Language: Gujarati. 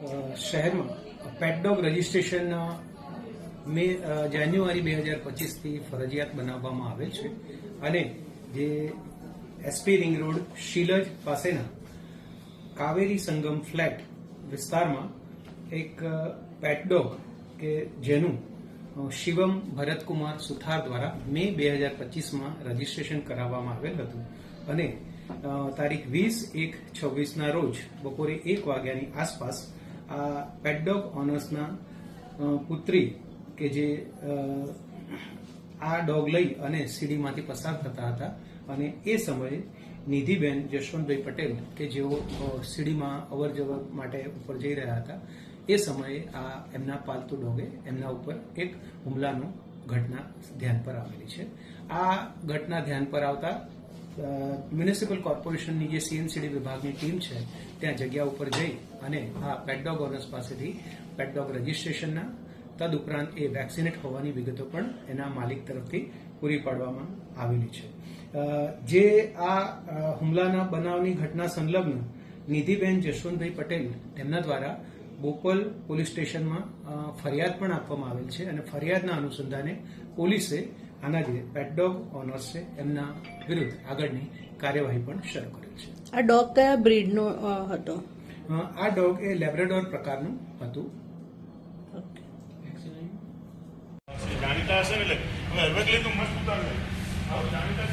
શહેરમાં પેટડોગ રજિસ્ટ્રેશન મે જાન્યુઆરી બે હજાર પચીસથી ફરજિયાત બનાવવામાં આવે છે. અને જે એસપી રિંગ રોડ શીલજ પાસેના કાવેરી સંગમ ફ્લેટ વિસ્તારમાં એક પેટડોગ કે જેનું શિવમ ભરતકુમાર સુથાર દ્વારા મે બે હજાર પચીસમાં રજીસ્ટ્રેશન કરાવવામાં આવેલ હતું. અને તારીખ વીસ એક છવ્વીસના રોજ બપોરે એક વાગ્યાની આસપાસ આ પેટડોગ ઓનર્સના પુત્રી કે જે આ ડોગ લઈ અને સીડીમાંથી પસાર થતા હતા અને એ સમયે નિધિબેન જશવંતભાઈ પટેલ કે જેઓ સીડીમાં અવર જવર માટે ઉપર જઈ રહ્યા હતા, એ સમયે આ એમના પાલતુ ડોગે એમના ઉપર એક હુમલાનું ઘટના ધ્યાન પર આવેલી છે. આ ઘટના ધ્યાન પર આવતા મ્યુનિસિપલ કોર્પોરેશનની જે સીએમસીડી વિભાગની ટીમ છે, ત્યાં જગ્યા ઉપર જઈ અને આ પેટડોગ ઓનર્સ પાસેથી પેટડોગ રજિસ્ટ્રેશનના તદુપરાંત એ વેક્સિનેટ હોવાની વિગતો પણ એના માલિક તરફથી પૂરી પાડવામાં આવેલી છે. જે આ હુમલાના બનાવની ઘટના સંલગ્ન નિધિબેન જશવંતભાઈ પટેલ તેમના દ્વારા બોપલ પોલીસ સ્ટેશનમાં ફરિયાદ પણ આપવામાં આવેલ છે અને ફરિયાદના અનુસંધાને પોલીસે આના જે પેટડોગ ઓનર્સ છે એમના વિરુદ્ધ આગળની કાર્યવાહી પણ શરૂ કરી છે. આ ડોગ કયા બ્રીડનો હતો? આ ડોગ એ લેબ્રેડોર પ્રકારનું હતું. ઓકે જાણીતા હશે એટલે? હવે તો મસ્ત ઉતાર લે. આવો જાણીતા